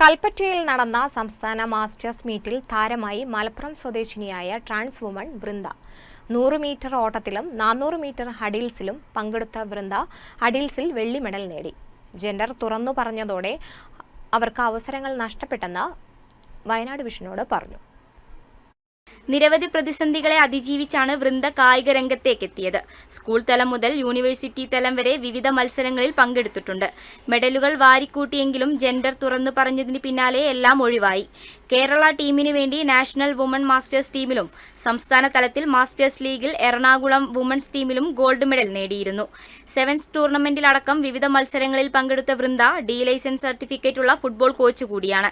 കൽപ്പറ്റയിൽ നടന്ന സംസ്ഥാന മാസ്റ്റേഴ്സ് മീറ്റിൽ താരമായി മലപ്പുറം സ്വദേശിനിയായ ട്രാൻസ് വുമൺ വൃന്ദ. നൂറ് മീറ്റർ ഓട്ടത്തിലും നാനൂറ് മീറ്റർ ഹഡിൽസിലും പങ്കെടുത്ത വൃന്ദ ഹഡിൽസിൽ വെള്ളി മെഡൽ നേടി. ജെൻഡർ തുറന്നു പറഞ്ഞതോടെ അവർക്ക് അവസരങ്ങൾ നഷ്ടപ്പെട്ടെന്ന് വയനാട് വിഷനോട് പറഞ്ഞു. നിരവധി പ്രതിസന്ധികളെ അതിജീവിച്ചാണ് വൃന്ദ കായിക രംഗത്തേക്കെത്തിയത്. സ്കൂൾ തലം മുതൽ യൂണിവേഴ്സിറ്റി തലം വരെ വിവിധ മത്സരങ്ങളിൽ പങ്കെടുത്തിട്ടുണ്ട്. മെഡലുകൾ വാരിക്കൂട്ടിയെങ്കിലും ജെൻഡർ തുറന്നു പറഞ്ഞതിന് പിന്നാലെ എല്ലാം ഒഴിവായി. കേരള ടീമിന് വേണ്ടി നാഷണൽ വുമൺ മാസ്റ്റേഴ്സ് ടീമിലും സംസ്ഥാന തലത്തിൽ മാസ്റ്റേഴ്സ് ലീഗിൽ എറണാകുളം വുമൺസ് ടീമിലും ഗോൾഡ് മെഡൽ നേടിയിരുന്നു. സെവൻസ് ടൂർണമെന്റിലടക്കം വിവിധ മത്സരങ്ങളിൽ പങ്കെടുത്ത വൃന്ദ ഡി ലൈസൻസ് സർട്ടിഫിക്കറ്റ് ഉള്ള ഫുട്ബോൾ കോച്ച് കൂടിയാണ്.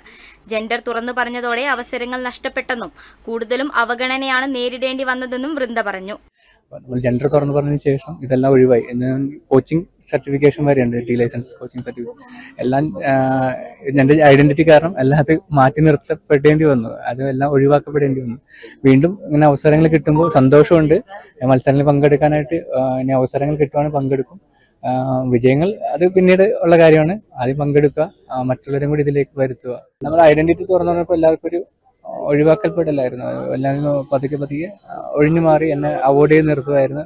ജെൻഡർ തുറന്നു പറഞ്ഞതോടെ അവസരങ്ങൾ നഷ്ടപ്പെട്ടെന്നും കൂടുതലും അവഗണനയാണ് നേരിടേണ്ടി വന്നതെന്നും വൃന്ദ പറഞ്ഞു. നമ്മൾ ജെൻഡർ തുറന്നു പറഞ്ഞതിന് ശേഷം ഇതെല്ലാം ഒഴിവായി. കോച്ചിങ് സർട്ടിഫിക്കേഷൻ വരെയുണ്ട്. ഡി ലൈസൻസ് കോച്ചിങ് സർട്ടിഫിക്കറ്റ് എല്ലാം എന്റെ ഐഡന്റിറ്റി കാരണം എല്ലാം അത് മാറ്റി നിർത്തപ്പെടേണ്ടി വന്നു. അത് എല്ലാം ഒഴിവാക്കപ്പെടേണ്ടി വന്നു. വീണ്ടും ഇങ്ങനെ അവസരങ്ങൾ കിട്ടുമ്പോൾ സന്തോഷമുണ്ട്. മത്സരങ്ങളിൽ പങ്കെടുക്കാനായിട്ട് ഇനി അവസരങ്ങൾ കിട്ടുവാണെങ്കിൽ പങ്കെടുക്കും. വിജയങ്ങൾ അത് പിന്നീട് ഉള്ള കാര്യമാണ്. ആദ്യം പങ്കെടുക്കുക മറ്റുള്ളവരും കൂടി ഇതിലേക്ക് വരുത്തുക. നമ്മൾ ഐഡന്റിറ്റി തുറന്നു പറഞ്ഞപ്പോൾ എല്ലാവർക്കും ഒരു ഒഴിവാക്കപ്പെടലായിരുന്നു. അത് എല്ലാവരും പതുക്കെ പതുക്കെ ഒഴിഞ്ഞു മാറി എന്നെ അവോയ്ഡ് ചെയ്ത് നിർത്തുമായിരുന്നു.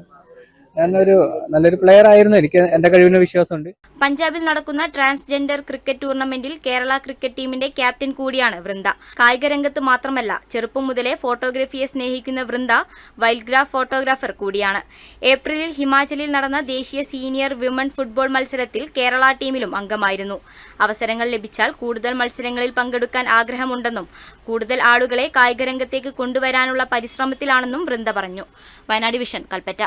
ഞാനൊരു നല്ലൊരു പ്ലെയർ ആയിരുന്നു. എനിക്ക് എന്റെ കഴിവിന് വിശ്വാസമുണ്ട്. പഞ്ചാബിൽ നടക്കുന്ന ട്രാൻസ്ജെൻഡർ ക്രിക്കറ്റ് ടൂർണമെന്റിൽ കേരള ക്രിക്കറ്റ് ടീമിന്റെ ക്യാപ്റ്റൻ കൂടിയാണ് വൃന്ദ. കായിക രംഗത്ത് മാത്രമല്ല ചെറുപ്പം മുതലേ ഫോട്ടോഗ്രഫിയെ സ്നേഹിക്കുന്ന വൃന്ദ വൈൽഡ്ഗ്രാഫ് ഫോട്ടോഗ്രാഫർ കൂടിയാണ്. ഏപ്രിലിൽ ഹിമാചലിൽ നടന്ന ദേശീയ സീനിയർ വിമൺ ഫുട്ബോൾ മത്സരത്തിൽ കേരള ടീമിലും അംഗമായിരുന്നു. അവസരങ്ങൾ ലഭിച്ചാൽ കൂടുതൽ മത്സരങ്ങളിൽ പങ്കെടുക്കാൻ ആഗ്രഹമുണ്ടെന്നും കൂടുതൽ ആളുകളെ കായികരംഗത്തേക്ക് കൊണ്ടുവരാനുള്ള പരിശ്രമത്തിലാണെന്നും വൃന്ദ പറഞ്ഞു. വയനാട് വിഷൻ കൽപ്പറ്റ.